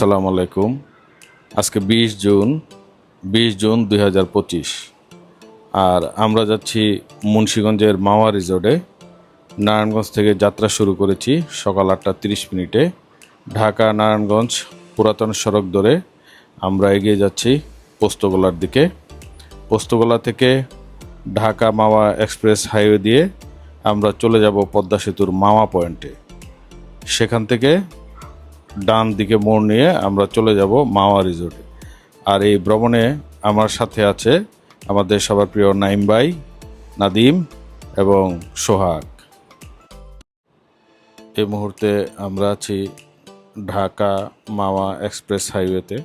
আসসালামু আলাইকুম। আজকে বিশ জুন বিশ জুন দুই হাজার পঁচিশ। আর আমরা যাচ্ছি মুন্সীগঞ্জের মাওয়া রিসোর্টে। নারায়ণগঞ্জ থেকে যাত্রা শুরু করেছি সকাল আটটা তিরিশ মিনিটে। ঢাকা, নারায়ণগঞ্জ, পুরাতন সড়ক ধরে আমরা এগিয়ে যাচ্ছি পোস্তগোলার দিকে। পোস্তগোলা থেকে ঢাকা মাওয়া এক্সপ্রেস হাইওয়ে দিয়ে আমরা চলে যাব পদ্মা সেতুর মাওয়া পয়েন্টে। সেখান থেকে ডান দিকে মোড় নিয়ে আমরা চলে যাব মাওয়া রিসোর্টে আর এই ভ্রমণে আমার সাথে আছে আমাদের সবার প্রিয় নাইম ভাই, নাদিম এবং সোহাগ। এই মুহূর্তে আমরা আছি ঢাকা মাওয়া এক্সপ্রেস হাইওয়েতে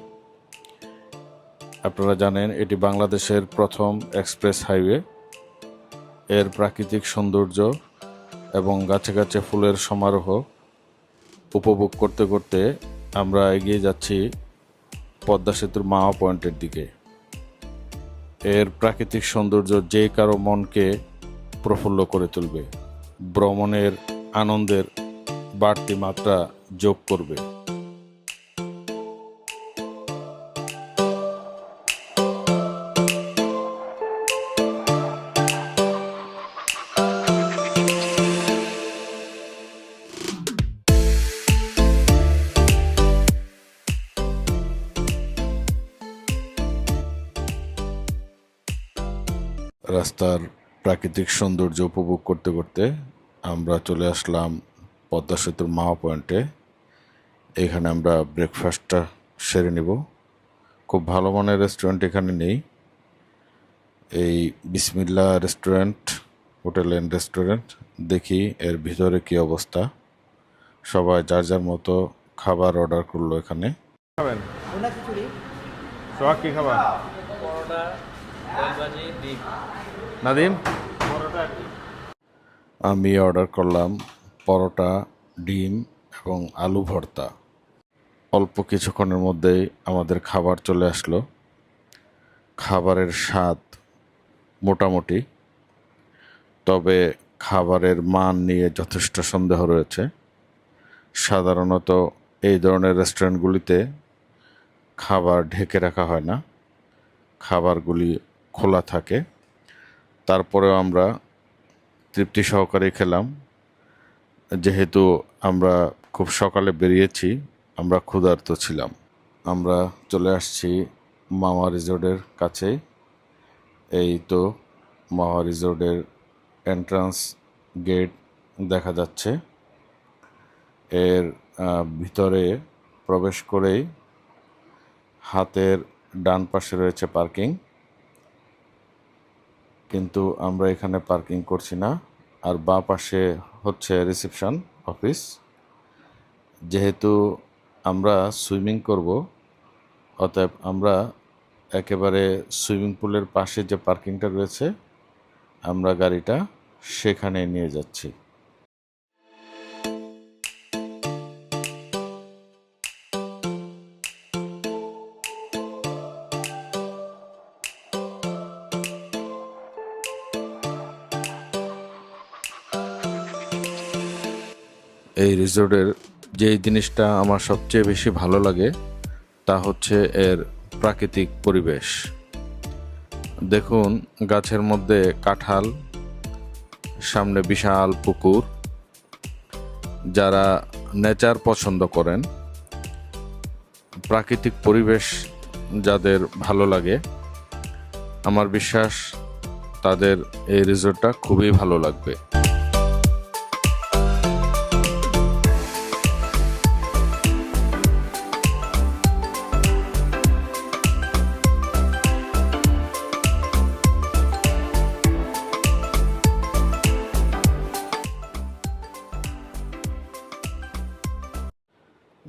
আপনারা জানেন এটি বাংলাদেশের প্রথম এক্সপ্রেস হাইওয়ে। এর প্রাকৃতিক সৌন্দর্য এবং গাছে গাছে ফুলের সমারোহ উপভোগ করতে করতে আমরা এগিয়ে যাচ্ছি পদ্মা সেতুর মাওয়া পয়েন্টের দিকে। এর প্রাকৃতিক সৌন্দর্য যে কারও মনকে প্রফুল্ল করে তুলবে, ভ্রমণের আনন্দের বাড়তি মাত্রা যোগ করবে। রাস্তার প্রাকৃতিক সৌন্দর্য উপভোগ করতে করতে আমরা চলে আসলাম পদ্মা সেতুর মাওয়া পয়েন্টে। এখানে আমরা ব্রেকফাস্টটা সেরে নিব। খুব ভালো মানের রেস্টুরেন্ট এখানে নেই। এই বিসমিল্লা রেস্টুরেন্ট হোটেল অ্যান্ড রেস্টুরেন্ট দেখি এর ভিতরে কি অবস্থা। সবাই যার যার মতো খাবার অর্ডার করল এখানে। খাবেন? কি খাবার? নাদিম? আমি অর্ডার করলাম পরোটা, ডিম এবং আলু ভর্তা। অল্প কিছুক্ষণের মধ্যেই আমাদের খাবার চলে আসলো। খাবারের স্বাদ মোটামুটি, তবে খাবারের মান নিয়ে যথেষ্ট সন্দেহ রয়েছে। সাধারণত এই ধরনের রেস্টুরেন্টগুলিতে খাবার ঢেকে রাখা হয় না। খাবারগুলি খোলা থাকে। তারপরেও আমরা তৃপ্তি সহকারে খেলাম। যেহেতু আমরা খুব সকালে বেরিয়েছি, আমরা ক্ষুধার্ত ছিলাম। আমরা চলে আসছি মামা রিসোর্টের কাছেই এই তো মামা রিসোর্টের এন্ট্রান্স গেট দেখা যাচ্ছে। এর ভিতরে প্রবেশ করেই হাতের ডান পাশে রয়েছে পার্কিং। কিন্তু আমরা এখানে পার্কিং করছি না। আর বা পাশে হচ্ছে রিসেপশন অফিস। যেহেতু আমরা সুইমিং করব, অতএব আমরা একেবারে সুইমিং পুলের পাশে যে পার্কিংটা রয়েছে, আমরা গাড়িটা সেখানে নিয়ে যাচ্ছি। এই রিসোর্টের যেই জিনিসটা আমার সবচেয়ে বেশি ভালো লাগে, তা হচ্ছে এর প্রাকৃতিক পরিবেশ। দেখুন, গাছের মধ্যে কাঁঠাল, সামনে বিশাল পুকুর। যারা নেচার পছন্দ করেন, প্রাকৃতিক পরিবেশ যাদের ভালো লাগে, আমার বিশ্বাস তাদের এই রিসোর্টটা খুবই ভালো লাগবে।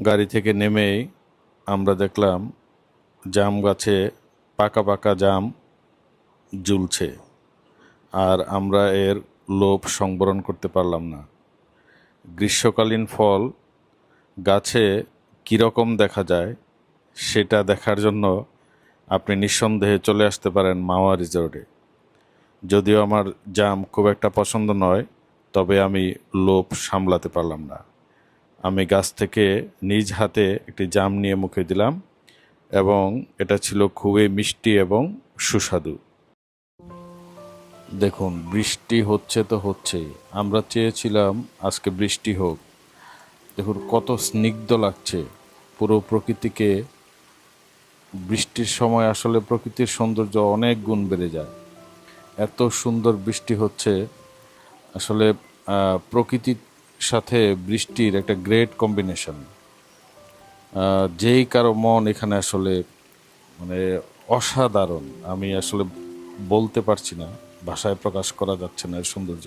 গাড়ি থেকে নেমেই আমরা দেখলাম জাম গাছে পাকা পাকা জাম ঝুলছে আর আমরা এর লোভ সংবরণ করতে পারলাম না। গ্রীষ্মকালীন ফল গাছে কীরকম দেখা যায় সেটা দেখার জন্য আপনি নিঃসন্দেহে চলে আসতে পারেন মাওয়া রিসোর্টে। যদিও আমার জাম খুব একটা পছন্দ নয়, তবে আমি লোভ সামলাতে পারলাম না। আমি গাছ থেকে নিজ হাতে একটি জাম নিয়ে মুখে দিলাম এবং এটা ছিল খুবই মিষ্টি এবং সুস্বাদু। দেখুন বৃষ্টি হচ্ছে তো হচ্ছেই। আমরা চেয়েছিলাম আজকে বৃষ্টি হোক। দেখুন কত স্নিগ্ধ লাগছে। পুরো প্রকৃতিকে বৃষ্টির সময় আসলে প্রকৃতির সৌন্দর্য অনেক গুণ বেড়ে যায়। এত সুন্দর বৃষ্টি হচ্ছে। আসলে আহ, প্রকৃতির সাথে বৃষ্টির একটা গ্রেট কম্বিনেশন যেই কারও মন এখানে আসলে মানে অসাধারণ, আমি আসলে বলতে পারছি না, ভাষায় প্রকাশ করা যাচ্ছে না এর সৌন্দর্য।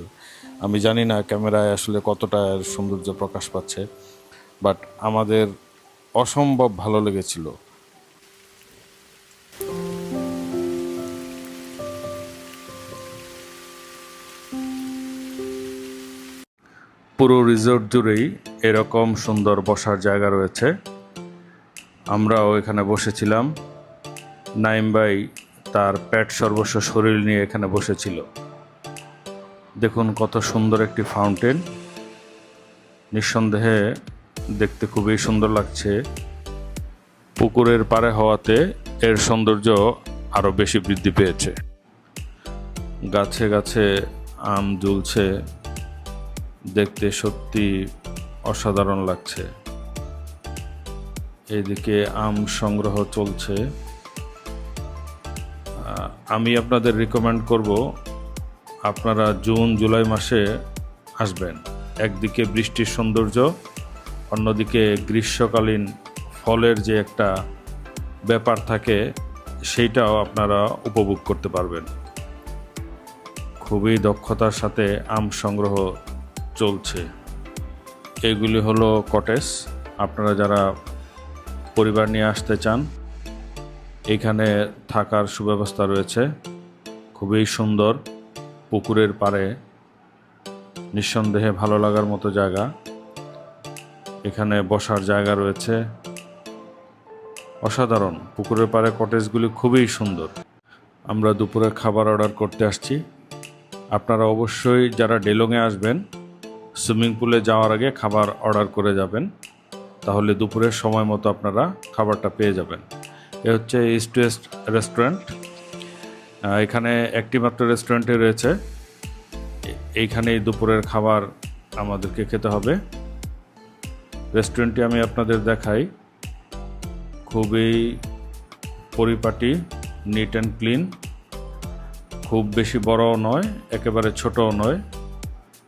আমি জানি না ক্যামেরায় আসলে কতটা এর সৌন্দর্য প্রকাশ পাচ্ছে বাট আমাদের অসম্ভব ভালো লেগেছিল। পুরো রিসোর্ট জুড়েই এরকম সুন্দর বসার জায়গা রয়েছে। আমরাও এখানে বসেছিলাম। নাইম ভাই তার প্যাট সর্বস্ব শরীর নিয়ে এখানে বসেছিল। দেখুন কত সুন্দর একটি ফাউন্টেন নিঃসন্দেহে দেখতে খুবই সুন্দর লাগছে। পুকুরের পাড়ে হওয়াতে এর সৌন্দর্য আরও বেশি বৃদ্ধি পেয়েছে। গাছে গাছে আম ঝুলছে। দেখতে সত্যি অসাধারণ লাগছে। এদিকে আম সংগ্রহ চলছে। আমি আপনাদের রিকমেন্ড করব, আপনারা জুন, জুলাই মাসে আসবেন। একদিকে বৃষ্টির সৌন্দর্য, অন্যদিকে গ্রীষ্মকালীন ফলের যে একটা ব্যাপার থাকে, সেইটাও আপনারা উপভোগ করতে পারবেন। খুবই দক্ষতার সাথে আম সংগ্রহ চলছে। এগুলি হলো কটেজ। আপনারা যারা পরিবার নিয়ে আসতে চান, এখানে থাকার সুব্যবস্থা রয়েছে। খুবই সুন্দর। পুকুরের পাড়ে নিঃসন্দেহে ভালো লাগার মতো জায়গা। এখানে বসার জায়গা রয়েছে। অসাধারণ। পুকুরের পাড়ে কটেজগুলি খুবই সুন্দর। আমরা দুপুরে খাবার অর্ডার করতে আসছি। আপনারা অবশ্যই যারা ডেলংয়ে আসবেন সুইমিং পুলে যাওয়ার আগে খাবার অর্ডার করে যাবেন। তাহলে দুপুরের সময় মতো আপনারা খাবারটা পেয়ে যাবেন। এ হচ্ছে ইস্ট ওয়েস্ট রেস্টুরেন্ট এখানে একটি মাত্র রেস্টুরেন্টে রয়েছে এইখানেই দুপুরের খাবার আমাদেরকে খেতে হবে। রেস্টুরেন্টটি আমি আপনাদের দেখাই। খুবই পরিপাটি নিট অ্যান্ড ক্লিন খুব বেশি বড়ও নয়, একেবারে ছোটও নয়।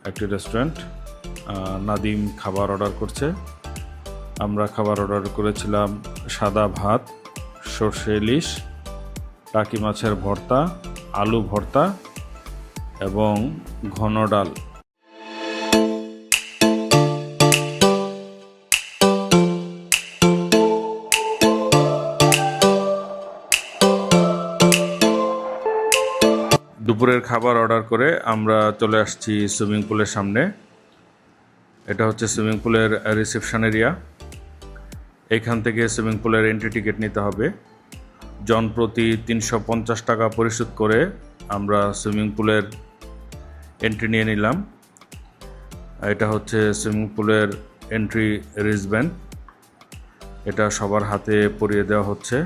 একটি রেস্টুরেন্ট নাদিম খাবার অর্ডার করছে। আমরা খাবার অর্ডার করেছিলাম সাদা ভাত, সর্ষে ইলিশ, টাকি মাছের ভর্তা, আলু ভর্তা এবং ঘন ডাল। দুপুরের খাবার অর্ডার করে আমরা চলে আসছি সুইমিং পুলের সামনে। এটা হচ্ছে সুইমিং পুলের রিসেপশন এরিয়া। এখান থেকে সুইমিং পুলের এন্ট্রি টিকিট নিতে হবে। জন প্রতি তিনশো পঞ্চাশ টাকা পরিশোধ করে আমরা সুইমিং পুলের এন্ট্রি নিয়ে নিলাম। এটা হচ্ছে সুইমিং পুলের এন্ট্রি রিসব্যান্ড এটা সবার হাতে পরিয়ে দেওয়া হচ্ছে।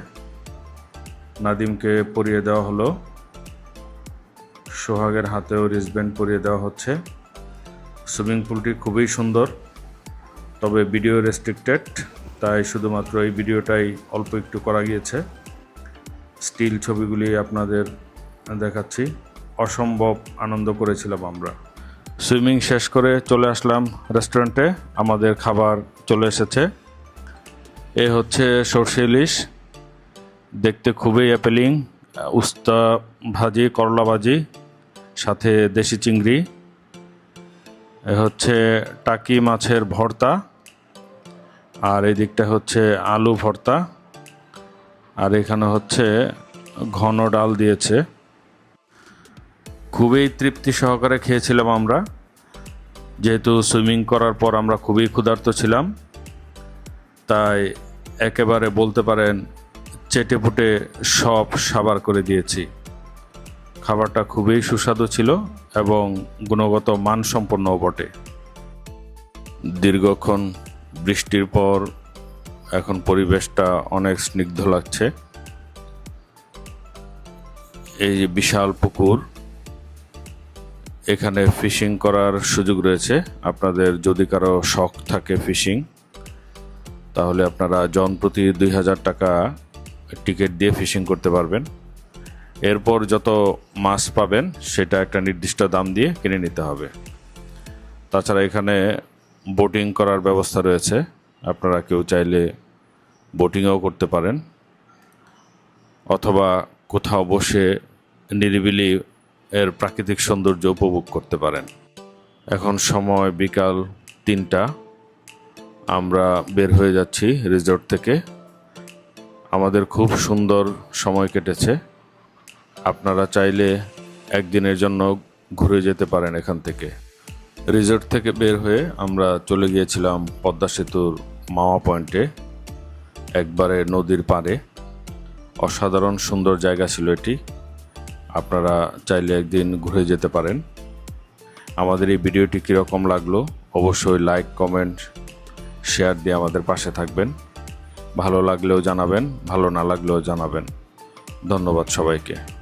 নাদিমকে পরিয়ে দেওয়া হলো। সোহাগের হাতেও রিসব্যান্ড পরিয়ে দেওয়া হচ্ছে। সুইমিং পুলটি খুবই সুন্দর, তবে ভিডিও রেস্ট্রিক্টেড তাই শুধুমাত্র এই ভিডিওটাই অল্প একটু করা গিয়েছে। স্টিল ছবিগুলি আপনাদের দেখাচ্ছি। অসম্ভব আনন্দ করেছিলাম আমরা। সুইমিং শেষ করে চলে আসলাম রেস্টুরেন্টে আমাদের খাবার চলে এসেছে। এ হচ্ছে সর্ষে ইলিশ। দেখতে খুবই অ্যাপেলিং উস্তা ভাজি, করলা ভাজি। সাথে দেশি চিংড়ি। এ হচ্ছে টাকি মাছের ভর্তা। আর এই দিকটা হচ্ছে আলু ভর্তা। আর এখানে হচ্ছে ঘন ডাল দিয়েছে। খুবই তৃপ্তি সহকারে খেয়েছিলাম আমরা। যেহেতু সুইমিং করার পর আমরা খুবই ক্ষুধার্ত ছিলাম। তাই একেবারে বলতে পারেন চেটে ফুটে সব সাবার করে দিয়েছি। খাবারটা খুবই সুস্বাদু ছিল এবং গুণগত মানসম্পন্নও বটে। দীর্ঘক্ষণ বৃষ্টির পর এখন পরিবেশটা অনেক স্নিগ্ধ লাগছে। এই যে বিশাল পুকুর, এখানে ফিশিং করার সুযোগ রয়েছে। আপনাদের যদি কারও শখ থাকে ফিশিং, তাহলে আপনারা জন প্রতি দুই হাজার টাকা টিকিট দিয়ে ফিশিং করতে পারবেন। এরপর যত মাছ পাবেন, সেটা একটা নির্দিষ্ট দাম দিয়ে কিনে নিতে হবে। তাছাড়া এখানে বোটিং করার ব্যবস্থা রয়েছে। আপনারা কেউ চাইলে বোটিংও করতে পারেন। অথবা কোথাও বসে নিরিবিলি এর প্রাকৃতিক সৌন্দর্য উপভোগ করতে পারেন। এখন সময় বিকাল তিনটা। আমরা বের হয়ে যাচ্ছি রিসোর্ট থেকে। আমাদের খুব সুন্দর সময় কেটেছে। আপনারা চাইলে একদিনের জন্য ঘুরে যেতে পারেন এখান থেকে। রিসোর্ট থেকে বের হয়ে আমরা চলে গিয়েছিলাম পদ্মা সেতুর মাওয়া পয়েন্টে, একবারে নদীর পাড়ে। অসাধারণ সুন্দর জায়গা ছিল এটি। আপনারা চাইলে একদিন ঘুরে যেতে পারেন। আমাদের এই ভিডিওটি কীরকম লাগল অবশ্যই লাইক, কমেন্ট, শেয়ার দিয়ে আমাদের পাশে থাকবেন। ভালো লাগলেও জানাবেন, ভালো না লাগলেও জানাবেন। ধন্যবাদ সবাইকে।